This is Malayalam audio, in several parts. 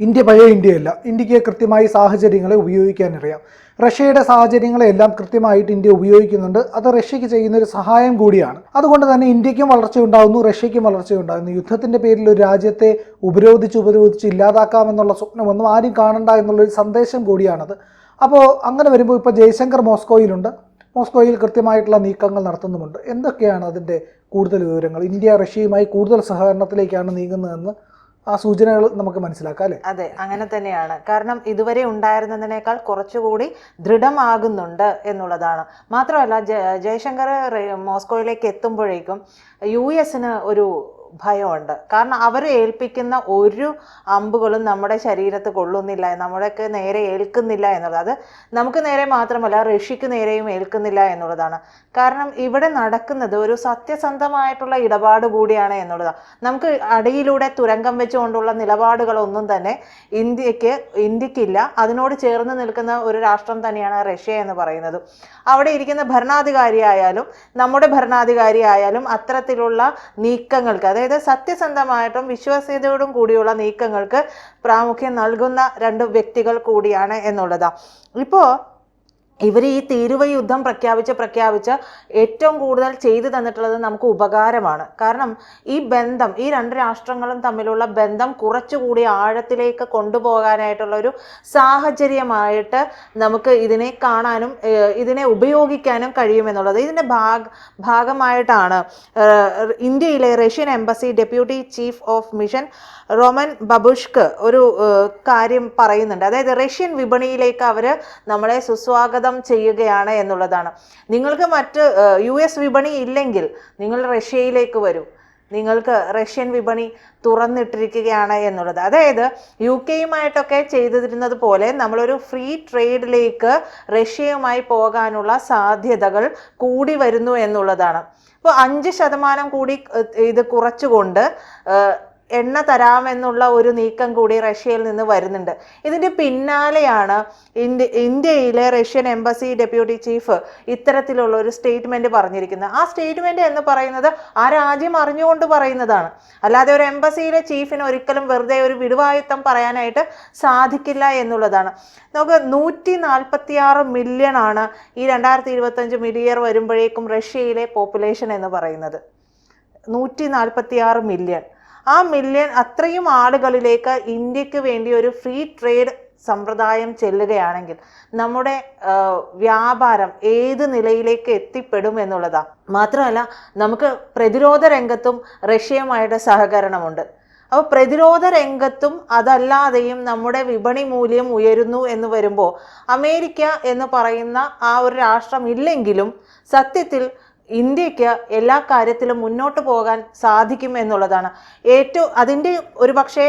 ഇന്ത്യ പഴയ ഇന്ത്യയല്ല. ഇന്ത്യയ്ക്ക് കൃത്യമായി സാഹചര്യങ്ങളെ ഉപയോഗിക്കാനറിയാം. റഷ്യയുടെ സാഹചര്യങ്ങളെല്ലാം കൃത്യമായിട്ട് ഇന്ത്യ ഉപയോഗിക്കുന്നുണ്ട്. അത് റഷ്യക്ക് ചെയ്യുന്ന ഒരു സഹായം കൂടിയാണ്. അതുകൊണ്ട് തന്നെ ഇന്ത്യക്കും വളർച്ച ഉണ്ടാകുന്നു റഷ്യയ്ക്കും വളർച്ച ഉണ്ടാകുന്നു യുദ്ധത്തിന്റെ പേരിൽ ഒരു രാജ്യത്തെ ഉപരോധിച്ച് ഉപരോധിച്ച് ഇല്ലാതാക്കാമെന്നുള്ള സ്വപ്നമൊന്നും ആരും കാണണ്ട എന്നുള്ളൊരു സന്ദേശം കൂടിയാണത്. അപ്പോൾ അങ്ങനെ വരുമ്പോൾ ഇപ്പോൾ ജയശങ്കർ മോസ്കോയിലുണ്ട്. മോസ്കോയിൽ കൃത്യമായിട്ടുള്ള നീക്കങ്ങൾ നടത്തുന്നുമുണ്ട്. എന്തൊക്കെയാണ് അതിന്റെ കൂടുതൽ വിവരങ്ങൾ? ഇന്ത്യ റഷ്യയുമായി കൂടുതൽ സഹകരണത്തിലേക്കാണ് നീങ്ങുന്നതെന്ന് ആ സൂചനകൾ നമുക്ക് മനസ്സിലാക്കാം അല്ലേ? അതെ അങ്ങനെ തന്നെയാണ്. കാരണം ഇതുവരെ ഉണ്ടായിരുന്നതിനേക്കാൾ കുറച്ചുകൂടി ദൃഢമാകുന്നുണ്ട് എന്നുള്ളതാണ്. മാത്രമല്ല ജയശങ്കർ മോസ്കോയിലേക്ക് എത്തുമ്പോഴേക്കും യു എസിന് ഒരു ഭയമുണ്ട്. കാരണം അവർ ഏൽപ്പിക്കുന്ന ഒരു അമ്പുകളും നമ്മുടെ ശരീരത്ത് കൊള്ളുന്നില്ല നമ്മുടെയൊക്കെ നേരെ ഏൽക്കുന്നില്ല എന്നുള്ളത്. അത് നമുക്ക് നേരെ മാത്രമല്ല ഋഷിക്ക് നേരെയും ഏൽക്കുന്നില്ല എന്നുള്ളതാണ്. കാരണം ഇവിടെ നടക്കുന്നത് ഒരു സത്യസന്ധമായിട്ടുള്ള ഇടപാട് കൂടിയാണ് എന്നുള്ളതാണ്. നമുക്ക് അടിയിലൂടെ തുരങ്കം വെച്ചുകൊണ്ടുള്ള നിലപാടുകളൊന്നും തന്നെ ഇന്ത്യയ്ക്ക് ഇന്ത്യക്കില്ല. അതിനോട് ചേർന്ന് നിൽക്കുന്ന ഒരു രാഷ്ട്രം തന്നെയാണ് റഷ്യ എന്ന് പറയുന്നത്. അവിടെ ഇരിക്കുന്ന ഭരണാധികാരിയായാലും നമ്മുടെ ഭരണാധികാരിയായാലും അത്തരത്തിലുള്ള നീക്കങ്ങൾക്ക് അതായത് സത്യസന്ധമായിട്ടും വിശ്വാസ്യതയോടും കൂടിയുള്ള നീക്കങ്ങൾക്ക് പ്രാമുഖ്യം നൽകുന്ന രണ്ട് വ്യക്തികൾ കൂടിയാണ് എന്നുള്ളതാണ് ഇപ്പോൾ ഇവർ ഈ തീരുവ യുദ്ധം പ്രഖ്യാപിച്ച് പ്രഖ്യാപിച്ച് ഏറ്റവും കൂടുതൽ ചെയ്തു തന്നിട്ടുള്ളത് നമുക്ക് ഉപകാരമാണ്. കാരണം ഈ ബന്ധം ഈ രണ്ട് രാഷ്ട്രങ്ങളും തമ്മിലുള്ള ബന്ധം കുറച്ചുകൂടി ആഴത്തിലേക്ക് കൊണ്ടുപോകാനായിട്ടുള്ള ഒരു സാഹചര്യമായിട്ട് നമുക്ക് ഇതിനെ കാണാനും ഇതിനെ ഉപയോഗിക്കാനും കഴിയുമെന്നുള്ളത് ഇതിന്റെ ഭാഗ ഭാഗമായിട്ടാണ് ഇന്ത്യയിലെ Russian embassy deputy chief of mission Roman Babushkin ഒരു കാര്യം പറയുന്നുണ്ട്. അതായത് റഷ്യൻ വിപണിയിലേക്ക് അവർ നമ്മളെ സുസ്വാഗതം ചെയ്യുകയാണ് എന്നുള്ളതാണ്. നിങ്ങൾക്ക് മറ്റ് യു എസ് വിപണി ഇല്ലെങ്കിൽ നിങ്ങൾ റഷ്യയിലേക്ക് വരൂ. നിങ്ങൾക്ക് റഷ്യൻ വിപണി തുറന്നിട്ടിരിക്കുകയാണ് എന്നുള്ളത്. അതായത് യു കെയുമായിട്ടൊക്കെ ചെയ്തിരുന്നത് പോലെ നമ്മളൊരു ഫ്രീ ട്രേഡിലേക്ക് റഷ്യയുമായി പോകാനുള്ള സാധ്യതകൾ കൂടി വരുന്നു എന്നുള്ളതാണ്. അപ്പോൾ അഞ്ച് ശതമാനം കൂടി ഇത് കുറച്ചുകൊണ്ട് എണ്ണ തരാമെന്നുള്ള ഒരു നീക്കം കൂടി റഷ്യയിൽ നിന്ന് വരുന്നുണ്ട്. ഇതിന്റെ പിന്നാലെയാണ് ഇന്ത്യ ഇന്ത്യയിലെ റഷ്യൻ എംബസി ഡെപ്യൂട്ടി ചീഫ് ഇത്തരത്തിലുള്ള ഒരു സ്റ്റേറ്റ്മെന്റ് പറഞ്ഞിരിക്കുന്നത്. ആ സ്റ്റേറ്റ്മെന്റ് എന്ന് പറയുന്നത് ആ രാജ്യം അറിഞ്ഞുകൊണ്ട് പറയുന്നതാണ്. അല്ലാതെ ഒരു എംബസിയിലെ ചീഫിന് ഒരിക്കലും വെറുതെ ഒരു വിടുവായുത്തം പറയാനായിട്ട് സാധിക്കില്ല എന്നുള്ളതാണ്. നമുക്ക് നൂറ്റി നാൽപ്പത്തി ആറ് മില്യൺ ആണ് ഈ രണ്ടായിരത്തി ഇരുപത്തഞ്ച് മില്യർ വരുമ്പോഴേക്കും റഷ്യയിലെ പോപ്പുലേഷൻ എന്ന് പറയുന്നത്. നൂറ്റി നാൽപ്പത്തി ആറ് മില്യൺ ആ മില്യൺ അത്രയും ആളുകളിലേക്ക് ഇന്ത്യയ്ക്ക് വേണ്ടി ഒരു ഫ്രീ ട്രേഡ് സമ്പ്രദായം ചെല്ലുകയാണെങ്കിൽ നമ്മുടെ വ്യാപാരം ഏത് നിലയിലേക്ക് എത്തിപ്പെടും എന്നുള്ളതാ. മാത്രമല്ല നമുക്ക് പ്രതിരോധ രംഗത്തും റഷ്യയുമായിട്ട് സഹകരണമുണ്ട്. അപ്പോൾ പ്രതിരോധ രംഗത്തും അതല്ലാതെയും നമ്മുടെ വിപണി മൂല്യം ഉയരുന്നു എന്ന് വരുമ്പോൾ അമേരിക്ക എന്ന് പറയുന്ന ആ ഒരു രാഷ്ട്രം ഇല്ലെങ്കിലും സത്യത്തിൽ ഇന്ത്യയ്ക്ക് എല്ലാ കാര്യത്തിലും മുന്നോട്ട് പോകാൻ സാധിക്കും എന്നുള്ളതാണ്. ഏറ്റവും അതിന്റെ ഒരു പക്ഷേ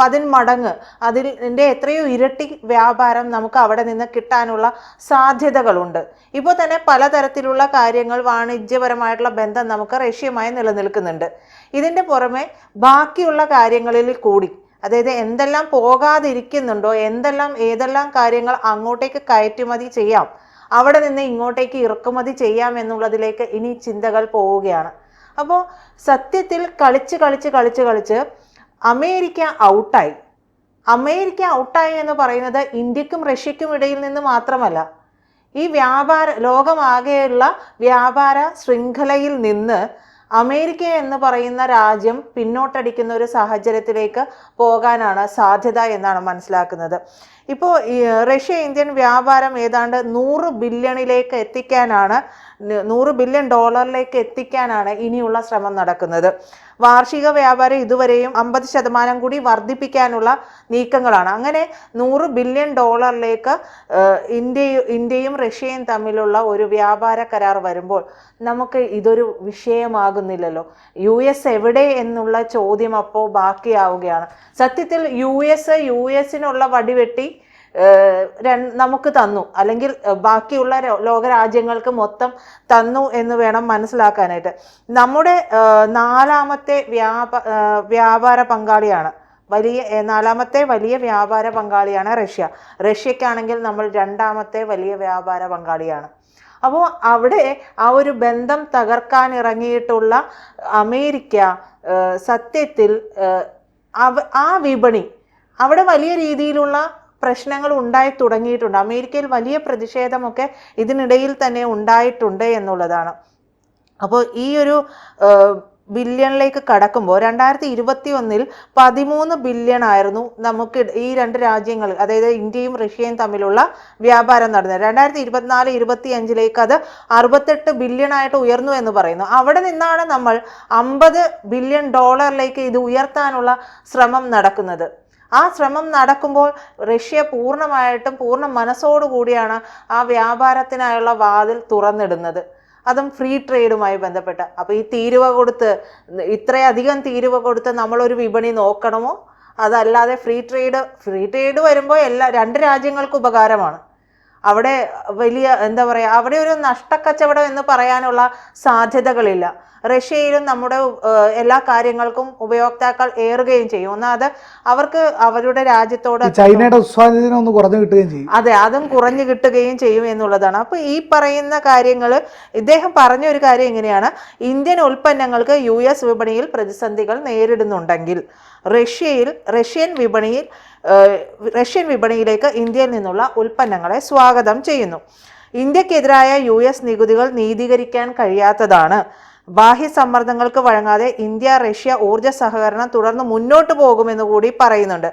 പതിന്മടങ്ങ് അതിന്റെ എത്രയോ ഇരട്ടി വ്യാപാരം നമുക്ക് അവിടെ നിന്ന് കിട്ടാനുള്ള സാധ്യതകളുണ്ട്. ഇപ്പോൾ തന്നെ പലതരത്തിലുള്ള കാര്യങ്ങൾ വാണിജ്യപരമായിട്ടുള്ള ബന്ധം നമുക്ക് റഷ്യയുമായി നിലനിൽക്കുന്നുണ്ട്. ഇതിന്റെ പുറമെ ബാക്കിയുള്ള കാര്യങ്ങളിൽ കൂടി അതായത് എന്തെല്ലാം പോകാതിരിക്കുന്നുണ്ടോ എന്തെല്ലാം ഏതെല്ലാം കാര്യങ്ങൾ അങ്ങോട്ടേക്ക് കയറ്റുമതി ചെയ്യാം അവിടെ നിന്ന് ഇങ്ങോട്ടേക്ക് ഇറക്കുമതി ചെയ്യാം എന്നുള്ളതിലേക്ക് ഇനി ചിന്തകൾ പോവുകയാണ്. അപ്പോൾ സത്യത്തിൽ കളിച്ച് കളിച്ച് കളിച്ച് കളിച്ച് അമേരിക്ക ഔട്ടായി. അമേരിക്ക ഔട്ടായി എന്ന് പറയുന്നത് ഇന്ത്യക്കും റഷ്യക്കും ഇടയിൽ നിന്ന് മാത്രമല്ല ഈ വ്യാപാര ലോകമാകെയുള്ള വ്യാപാര ശൃംഖലയിൽ നിന്ന് അമേരിക്ക എന്ന് പറയുന്ന രാജ്യം പിന്നോട്ടടിക്കുന്ന ഒരു സാഹചര്യത്തിലേക്ക് പോകാനാണ് സാധ്യത എന്നാണ് മനസ്സിലാക്കുന്നത്. ഇപ്പോൾ റഷ്യ ഇന്ത്യൻ വ്യാപാരം ഏതാണ്ട് നൂറ് ബില്യണിലേക്ക് എത്തിക്കാനാണ് നൂറ് ബില്യൺ ഡോളറിലേക്ക് എത്തിക്കാനാണ് ഇനിയുള്ള ശ്രമം നടക്കുന്നത്. വാർഷിക വ്യാപാരം ഇതുവരെയും അമ്പത് ശതമാനം കൂടി വർദ്ധിപ്പിക്കാനുള്ള നീക്കങ്ങളാണ്. അങ്ങനെ നൂറ് ബില്യൺ ഡോളറിലേക്ക് ഇന്ത്യ ഇന്ത്യയും റഷ്യയും തമ്മിലുള്ള ഒരു വ്യാപാര കരാർ വരുമ്പോൾ നമുക്ക് ഇതൊരു വിഷയമാകുന്നില്ലല്ലോ. യു എസ് എവിടെ എന്നുള്ള ചോദ്യം അപ്പോൾ ബാക്കിയാവുകയാണ്. സത്യത്തിൽ യു എസ് യു എസിനുള്ള വടിവെട്ടി നമുക്ക് തന്നു. അല്ലെങ്കിൽ ബാക്കിയുള്ള ലോകരാജ്യങ്ങൾക്ക് മൊത്തം തന്നു എന്ന് വേണം മനസ്സിലാക്കാനായിട്ട്. നമ്മുടെ നാലാമത്തെ വ്യാപ വ്യാപാര പങ്കാളിയാണ്. വലിയ നാലാമത്തെ വലിയ വ്യാപാര പങ്കാളിയാണ് റഷ്യ. റഷ്യക്കാണെങ്കിൽ നമ്മൾ രണ്ടാമത്തെ വലിയ വ്യാപാര പങ്കാളിയാണ്. അപ്പോൾ അവിടെ ആ ഒരു ബന്ധം തകർക്കാൻ ഇറങ്ങിയിട്ടുള്ള അമേരിക്ക സത്യത്തിൽ ആ വിപണി അവിടെ വലിയ രീതിയിലുള്ള പ്രശ്നങ്ങൾ ഉണ്ടായി തുടങ്ങിയിട്ടുണ്ട്. അമേരിക്കയിൽ വലിയ പ്രതിഷേധമൊക്കെ ഇതിനിടയിൽ തന്നെ ഉണ്ടായിട്ടുണ്ട് എന്നുള്ളതാണ്. അപ്പോൾ ഈ ഒരു ബില്യണിലേക്ക് കടക്കുമ്പോൾ രണ്ടായിരത്തി ഇരുപത്തി ഒന്നിൽ പതിമൂന്ന് ബില്യൺ ആയിരുന്നു നമുക്ക് ഈ രണ്ട് രാജ്യങ്ങൾ അതായത് ഇന്ത്യയും റഷ്യയും തമ്മിലുള്ള വ്യാപാരം നടന്നത്. രണ്ടായിരത്തി ഇരുപത്തിനാല് ഇരുപത്തി അഞ്ചിലേക്ക് അത് അറുപത്തെട്ട് ബില്യൺ ആയിട്ട് ഉയർന്നു എന്ന് പറയുന്നു. അവിടെ നിന്നാണ് നമ്മൾ അമ്പത് ബില്യൺ ഡോളറിലേക്ക് ഇത് ഉയർത്താനുള്ള ശ്രമം നടക്കുന്നത്. ആ ശ്രമം നടക്കുമ്പോൾ റഷ്യ പൂർണമായിട്ടും പൂർണ മനസ്സോടുകൂടിയാണ് ആ വ്യാപാരത്തിനായുള്ള വാതിൽ തുറന്നിടുന്നത്. അതും ഫ്രീ ട്രേഡുമായി ബന്ധപ്പെട്ട്. അപ്പോൾ ഈ തീരുവ കൊടുത്ത് ഇത്രയധികം തീരുവ കൊടുത്ത് നമ്മളൊരു വിപണി നോക്കണമോ? അതല്ലാതെ ഫ്രീ ട്രേഡ് ഫ്രീ ട്രേഡ് വരുമ്പോൾ എല്ലാ രണ്ട് രാജ്യങ്ങൾക്ക് ഉപകാരമാണ്. അവിടെ വലിയ എന്താ പറയുക അവിടെ ഒരു നഷ്ടക്കച്ചവടം എന്ന് പറയാനുള്ള സാധ്യതകളില്ല. റഷ്യയിലും നമ്മുടെ എല്ലാ കാര്യങ്ങൾക്കും ഉപയോക്താക്കൾ ഏറുകയും ചെയ്യും. ഒന്നാമത് അവർക്ക് അവരുടെ രാജ്യത്തോട് ചൈനയുടെ ഒന്ന് കുറഞ്ഞു കിട്ടുകയും ചെയ്യും. അതെ അതും കുറഞ്ഞു കിട്ടുകയും ചെയ്യും എന്നുള്ളതാണ്. അപ്പൊ ഈ പറയുന്ന കാര്യങ്ങൾ ഇദ്ദേഹം പറഞ്ഞ ഒരു കാര്യം എങ്ങനെയാണ് ഇന്ത്യൻ ഉൽപ്പന്നങ്ങൾക്ക് യു എസ് വിപണിയിൽ പ്രതിസന്ധികൾ നേരിടുന്നുണ്ടെങ്കിൽ റഷ്യയിൽ റഷ്യൻ വിപണിയിൽ റഷ്യൻ വിപണിയിലേക്ക് ഇന്ത്യയിൽ നിന്നുള്ള ഉൽപ്പന്നങ്ങളെ സ്വാഗതം ചെയ്യുന്നു. ഇന്ത്യക്കെതിരായ യു എസ് നികുതികൾ നീതീകരിക്കാൻ കഴിയാത്തതാണ്. ബാഹ്യ സമ്മർദ്ദങ്ങൾക്ക് വഴങ്ങാതെ ഇന്ത്യ റഷ്യ ഊർജ സഹകരണം തുടർന്ന് മുന്നോട്ട് പോകുമെന്ന് കൂടി പറയുന്നുണ്ട്.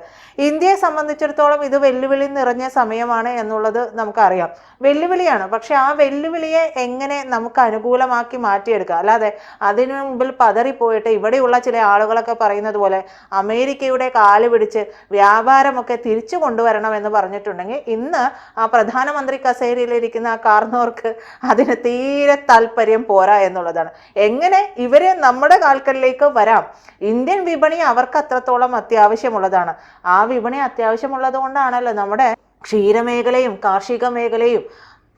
ഇന്ത്യയെ സംബന്ധിച്ചിടത്തോളം ഇത് വെല്ലുവിളി നിറഞ്ഞ സമയമാണ് എന്നുള്ളത് നമുക്കറിയാം. വെല്ലുവിളിയാണ്. പക്ഷെ ആ വെല്ലുവിളിയെ എങ്ങനെ നമുക്ക് അനുകൂലമാക്കി മാറ്റിയെടുക്കുക അല്ലാതെ അതിനു മുമ്പിൽ പതറിപ്പോയിട്ട് ഇവിടെയുള്ള ചില ആളുകളൊക്കെ പറയുന്നത് പോലെ അമേരിക്കയുടെ കാൽ പിടിച്ച് വ്യാപാരമൊക്കെ തിരിച്ചു കൊണ്ടുവരണം എന്ന് പറഞ്ഞിട്ടുണ്ടെങ്കിൽ ഇന്ന് ആ പ്രധാനമന്ത്രി കസേരയിലിരിക്കുന്ന ആ കാർന്നവർക്ക് അതിന് തീരെ താല്പര്യം പോരാ എന്നുള്ളതാണ്. എങ്ങനെ ഇവരെ നമ്മുടെ കാൽക്കലിലേക്ക് വരാം? ഇന്ത്യൻ വിപണി അവർക്ക് അത്രത്തോളം അത്യാവശ്യമുള്ളതാണ്. ആ വിപണി അത്യാവശ്യമുള്ളത് കൊണ്ടാണല്ലോ നമ്മുടെ ക്ഷീരമേഖലയും കാർഷിക മേഖലയും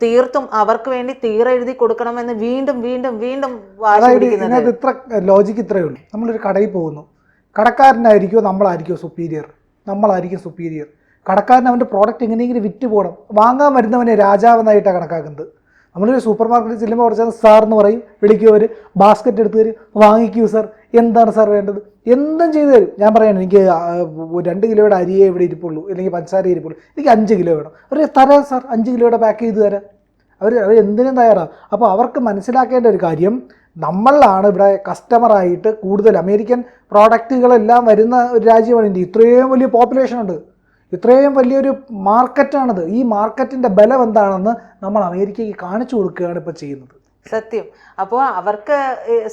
തീർത്തും അവർക്ക് വേണ്ടി തീരെഴുതി കൊടുക്കണമെന്ന് വീണ്ടും വീണ്ടും വീണ്ടും ഇതിനകത്ത് ഇത്ര ലോജിക്ക് ഇത്രയേ ഉള്ളൂ. നമ്മളൊരു കടയിൽ പോകുന്നു. കടക്കാരനായിരിക്കുമോ നമ്മളായിരിക്കുമോ സുപ്പീരിയർ നമ്മളായിരിക്കും സുപ്പീരിയർ കടക്കാരൻ അവന്റെ പ്രോഡക്റ്റ് എങ്ങനെയെങ്കിലും വിറ്റ് പോകണം. വാങ്ങാൻ വരുന്നവനെ രാജാവെന്നായിട്ടാണ് കണക്കാക്കുന്നത്. നമ്മളൊരു സൂപ്പർ മാർക്കറ്റിൽ ചെല്ലുമ്പോൾ കുറച്ച് സാർ എന്ന് പറയും വിളിക്കും അവർ ബാസ്ക്കറ്റ് എടുത്ത് തരും വാങ്ങിക്കൂ സാർ എന്താണ് സാർ വേണ്ടത്? എന്തും ചെയ്തു തരും. ഞാൻ പറയണം എനിക്ക് രണ്ട് കിലോയുടെ അരിയെ ഇവിടെ ഇരിപ്പുള്ളൂ അല്ലെങ്കിൽ പഞ്ചസാര ഇരിപ്പുള്ളൂ. എനിക്ക് അഞ്ച് കിലോ വേണം. അവർ തരാം സാർ അഞ്ച് കിലോയുടെ പാക്ക് ചെയ്ത് തരാം. അവർ അവർ എന്തിനും തയ്യാറാണ് അപ്പോൾ അവർക്ക് മനസ്സിലാക്കേണ്ട ഒരു കാര്യം നമ്മളാണ് ഇവിടെ കസ്റ്റമറായിട്ട് കൂടുതൽ അമേരിക്കൻ പ്രോഡക്റ്റുകളെല്ലാം വരുന്ന ഒരു രാജ്യമാണ് ഇന്ത്യ. ഇത്രയും വലിയ പോപ്പുലേഷൻ ഉണ്ട്. ഇത്രയും വലിയൊരു മാർക്കറ്റാണിത് ഈ മാർക്കറ്റിന്റെ ബലം എന്താണെന്ന് നമ്മൾ അമേരിക്കയ്ക്ക് കാണിച്ചു കൊടുക്കുകയാണ് ഇപ്പോൾ ചെയ്യുന്നത്. സത്യം. അപ്പോൾ അവർക്ക്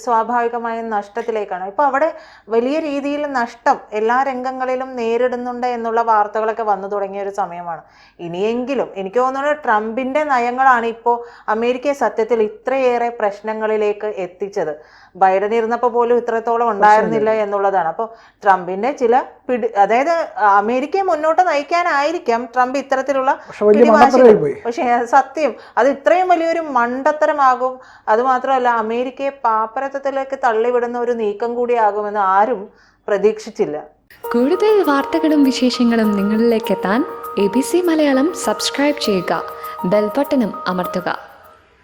സ്വാഭാവികമായും നഷ്ടത്തിലേക്കാണ്. ഇപ്പോൾ അവിടെ വലിയ രീതിയിൽ നഷ്ടം എല്ലാ രംഗങ്ങളിലും നേരിടുന്നുണ്ട് എന്നുള്ള വാർത്തകളൊക്കെ വന്നു തുടങ്ങിയ ഒരു സമയമാണ്. ഇനിയെങ്കിലും എനിക്ക് തോന്നുന്നത് ട്രംപിന്റെ നയങ്ങളാണ് ഇപ്പോൾ അമേരിക്കയെ സത്യത്തിൽ ഇത്രയേറെ പ്രശ്നങ്ങളിലേക്ക് എത്തിച്ചത്. ബൈഡൻ ഇരുന്നപ്പോൾ പോലും ഇത്രത്തോളം ഉണ്ടായിരുന്നില്ല എന്നുള്ളതാണ്. അപ്പോൾ ട്രംപിന്റെ ചില പിടി അതായത് അമേരിക്കയെ മുന്നോട്ട് നയിക്കാനായിരിക്കാം ട്രംപ് ഇത്തരത്തിലുള്ള പക്ഷേ സത്യം അത് ഇത്രയും വലിയൊരു മണ്ടത്തരമാകും അതുമാത്രമല്ല അമേരിക്കയെ പാപ്പരത്വത്തിലേക്ക് തള്ളിവിടുന്ന ഒരു നീക്കം കൂടിയാകുമെന്ന് ആരും പ്രതീക്ഷിച്ചില്ല. കൂടുതൽ വാർത്തകളും വിശേഷങ്ങളും നിങ്ങളിലേക്ക് എത്താൻ A B C Malayalam subscribe ചെയ്യുക. ബെൽബട്ടനും അമർത്തുക.